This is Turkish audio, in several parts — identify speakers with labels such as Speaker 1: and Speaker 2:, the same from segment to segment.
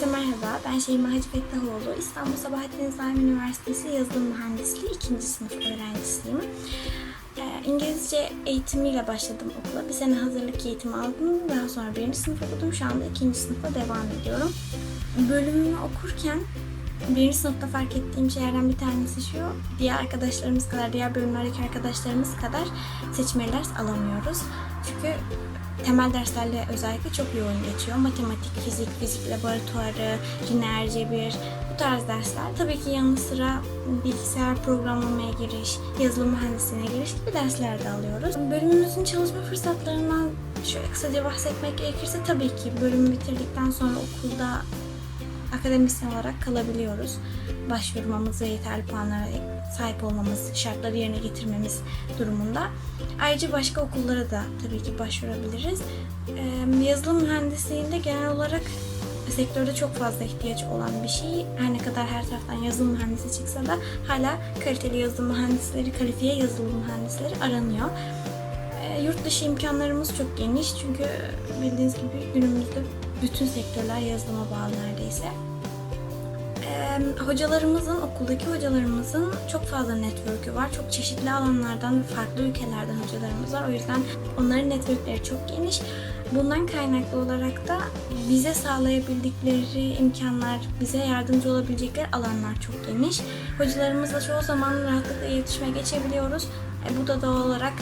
Speaker 1: Herkese merhaba. Ben Şeyma Hacı Fettahoğlu. İstanbul Sabahattin Zaim Üniversitesi Yazılım Mühendisliği 2. sınıf öğrencisiyim. Ee, İngilizce eğitimiyle başladım okula. Bir sene hazırlık eğitimi aldım. Daha sonra birinci sınıf okudum. Şu anda ikinci sınıfa devam ediyorum. Bölümümü okurken birinci sınıfta fark ettiğim şeylerden bir tanesi şu. Diğer arkadaşlarımız kadar, diğer bölümlerdeki arkadaşlarımız kadar seçmeli ders alamıyoruz. Çünkü temel derslerle özellikle çok yoğun geçiyor. Matematik, fizik, fizik laboratuvarı, lineer cebir, bu tarz dersler. Tabii ki yanı sıra bilgisayar programlamaya giriş, yazılım mühendisliğine giriş gibi dersler de alıyoruz. Bölümümüzün çalışma fırsatlarından şöyle kısaca bahsetmek gerekirse tabii ki bölümü bitirdikten sonra okulda akademisyen olarak kalabiliyoruz. Başvurmamız ve yeterli puanlara sahip olmamız, şartları yerine getirmemiz durumunda. Ayrıca başka okullara da tabii ki başvurabiliriz. Yazılım mühendisliğinde genel olarak sektörde çok fazla ihtiyaç olan bir şey. Her ne kadar her taraftan yazılım mühendisi çıksa da hala kaliteli yazılım mühendisleri, kalifiye yazılım mühendisleri aranıyor. Ee, yurt dışı imkanlarımız çok geniş çünkü bildiğiniz gibi günümüzde bütün sektörler yazılıma bağlı neredeyse. Hocalarımızın, okuldaki hocalarımızın çok fazla network'ü var. Çok çeşitli alanlardan farklı ülkelerden hocalarımız var. O yüzden onların network'leri çok geniş. Bundan kaynaklı olarak da bize sağlayabildikleri imkanlar, bize yardımcı olabilecekleri alanlar çok geniş. Hocalarımızla çoğu zaman rahatlıkla iletişime geçebiliyoruz. E, bu da doğal olarak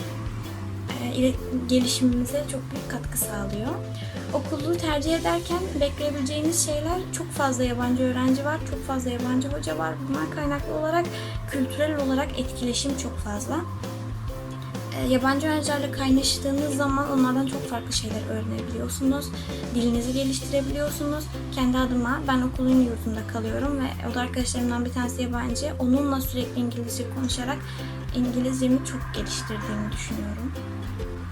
Speaker 1: gelişimimize çok büyük katkı sağlıyor. Okulu tercih ederken bekleyebileceğiniz şeyler çok fazla yabancı öğrenci var, çok fazla yabancı hoca var. Bunlar kaynaklı olarak kültürel olarak etkileşim çok fazla. E, Yabancı öğrencilerle kaynaştığınız zaman onlardan çok farklı şeyler öğrenebiliyorsunuz. Dilinizi geliştirebiliyorsunuz. Kendi adıma ben okulun yurdunda kalıyorum ve oda arkadaşlarımdan bir tanesi yabancı. Onunla sürekli İngilizce konuşarak İngilizcemi çok geliştirdiğimi düşünüyorum.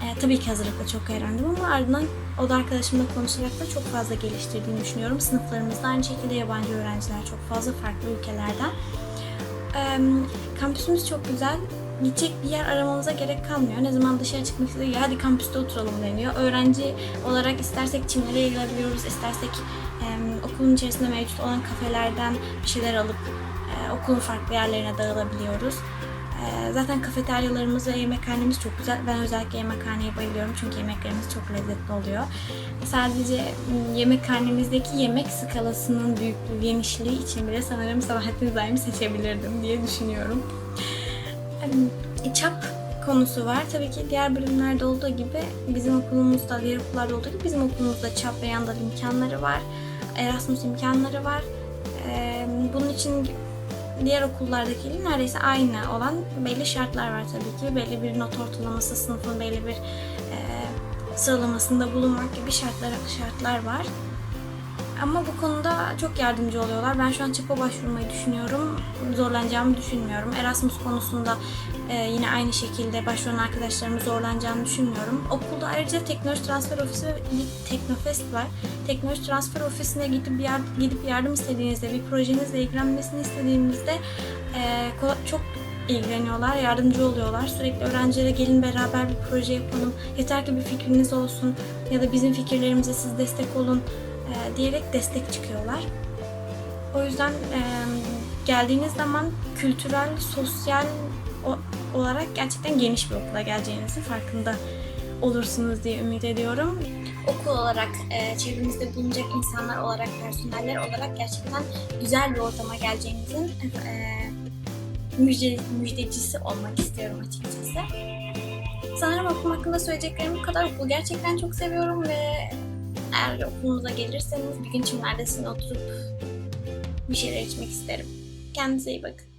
Speaker 1: E, tabii ki hazırlıkta çok öğrendim ama ardından oda arkadaşımla konuşarak da çok fazla geliştirdiğini düşünüyorum. Sınıflarımızda aynı şekilde yabancı öğrenciler çok fazla farklı ülkelerden. E, kampüsümüz çok güzel. Gidecek bir yer aramamıza gerek kalmıyor. Ne zaman dışarı çıkmak istiyor, ya hadi kampüste oturalım deniyor. Öğrenci olarak istersek çimlere gidebiliyoruz, istersek e, okulun içerisinde mevcut olan kafelerden bir şeyler alıp e, okulun farklı yerlerine dağılabiliyoruz. Ee, Zaten kafeteryalarımız ve yemekhanemiz çok güzel. Ben özellikle yemekhaneye bayılıyorum çünkü yemeklerimiz çok lezzetli oluyor. Sadece yemekhanemizdeki yemek skalasının büyüklüğü, genişliği için bile sanırım Sabahattin Zaim'i seçebilirdim diye düşünüyorum. Çap konusu var. Tabii ki diğer bölümlerde olduğu gibi bizim okulumuzda, diğer okullarda olduğu gibi bizim okulumuzda çap ve yandal imkanları var. Erasmus imkanları var. Bunun için diğer okullardakiyle neredeyse aynı olan belli şartlar var tabii ki. Belli bir not ortalaması, sınıfın belli bir sıralamasında bulunmak gibi şartlar, şartlar var. Ama bu konuda çok yardımcı oluyorlar. Ben şu an ÇEP'e başvurmayı düşünüyorum. Zorlanacağımı düşünmüyorum. Erasmus konusunda e, yine aynı şekilde başvuran arkadaşlarımın zorlanacağını düşünmüyorum. Okulda ayrıca Teknoloji Transfer Ofisi ve Teknofest var. Teknoloji Transfer Ofisi'ne gidip, yar- gidip yardım istediğinizde, bir projenizle ilgilenmesini istediğinizde e, çok ilgileniyorlar, yardımcı oluyorlar. Sürekli öğrencilere gelin beraber bir proje yapalım, yeter ki bir fikriniz olsun ya da bizim fikirlerimize siz destek olun e, diyerek destek çıkıyorlar. O yüzden e, geldiğiniz zaman kültürel, sosyal olarak gerçekten geniş bir okula geleceğinizin farkında olursunuz diye ümit ediyorum. Okul olarak, e, çevrenizde bulunacak insanlar olarak, personeller olarak gerçekten güzel bir ortama geleceğinizin e, müjde, müjdecisi olmak istiyorum açıkçası. Sanırım okulum hakkında söyleyeceklerim bu kadar. Okulu gerçekten çok seviyorum ve eğer okulunuza gelirseniz bir gün çimlerde sizinle oturup bir şeyler içmek isterim. Kendinize iyi bakın.